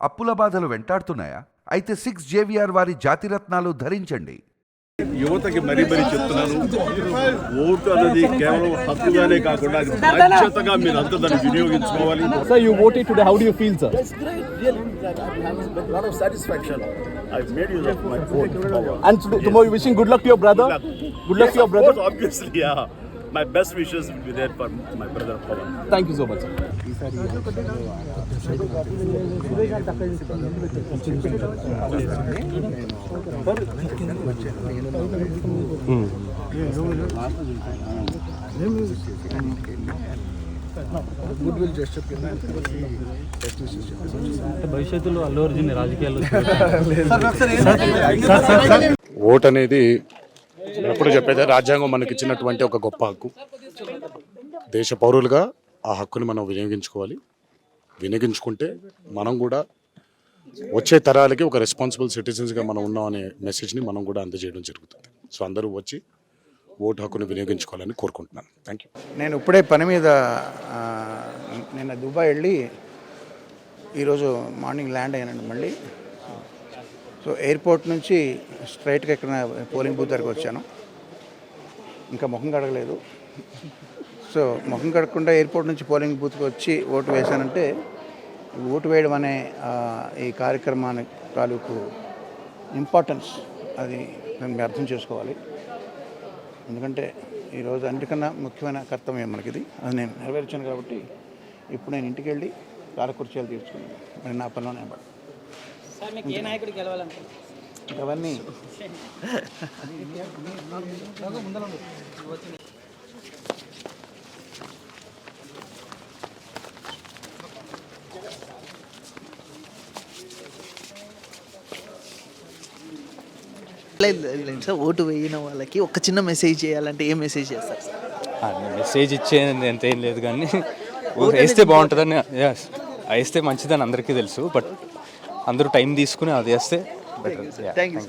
అప్పుల బాధలు వెంటాడుతున్నాయా అయితే సిక్స్ జేవిఆర్ వారి జాతిరత్నాలు ధరించండి యువతకి మరీ మరీ చెప్తున్నాను ఓటు అనేది కేవలం హక్కుగానే కాకుండా అది బాధ్యతగా మీరు అంతా దాన్ని వినియోగించుకోవాలి. How do you feel, sir? It's great, really. I'm having a lot of satisfaction. I've made use of my vote power. And to- tomorrow, you wishing good luck to your brother. Good luck. Good luck Yes, to your of brother. course, obviously, భవిష్యత్తులో అల్లు అర్జున్ రాజకీయాల్లో vote అనేది ఎప్పుడు చెప్పేది రాజ్యాంగం మనకి ఇచ్చినటువంటి ఒక గొప్ప హక్కు. దేశ పౌరులుగా ఆ హక్కుని మనం వినియోగించుకోవాలి. వినియోగించుకుంటే మనం కూడా వచ్చే తరాలకి ఒక రెస్పాన్సిబుల్ సిటిజన్స్గా మనం ఉన్నాం అనే మెసేజ్ని మనం కూడా అందజేయడం జరుగుతుంది. సో అందరూ వచ్చి ఓటు హక్కును వినియోగించుకోవాలని కోరుకుంటున్నాను. థ్యాంక్ యూ నేను ఇప్పుడే పని మీద నిన్న దుబాయ్ వెళ్ళి ఈరోజు మార్నింగ్ ల్యాండ్ అయ్యానండి మళ్ళీ. సో ఎయిర్పోర్ట్ నుంచి స్ట్రైట్గా ఇక్కడ పోలింగ్ బూత్ దగ్గరకు వచ్చాను. ఇంకా ముఖం కడగలేదు. సో ముఖం కడగకుండా ఎయిర్పోర్ట్ నుంచి పోలింగ్ బూత్కి వచ్చి ఓటు వేశానంటే ఓటు వేయడం అనే ఈ కార్యక్రమానికి తాలూకు ఇంపార్టెన్స్ అది నేను మీరు అర్థం చేసుకోవాలి ఎందుకంటే ఈరోజు అన్నిటికన్నా ముఖ్యమైన కర్తవ్యం మనకిది అది నేను నెరవేర్చాను కాబట్టి ఇప్పుడు నేను ఇంటికి వెళ్ళి కాలకుర్చీలు తీర్చుకున్నాను మరి నా పనిలో నేను పడ సార్ మీకు ఏ నాయకుడు గెలవాలనుకుంటున్నారు అవన్నీ లేదు సార్ ఓటు వేయిన వాళ్ళకి ఒక చిన్న మెసేజ్ చేయాలంటే ఏ మెసేజ్ చేస్తారు సార్? మెసేజ్ ఇచ్చేది అంత ఏం లేదు కానీ వేస్తే బాగుంటుందని వేస్తే మంచిదని అందరికీ తెలుసు బట్ అందరూ టైం తీసుకుని అది వేస్తే బెటర్ థ్యాంక్ యూ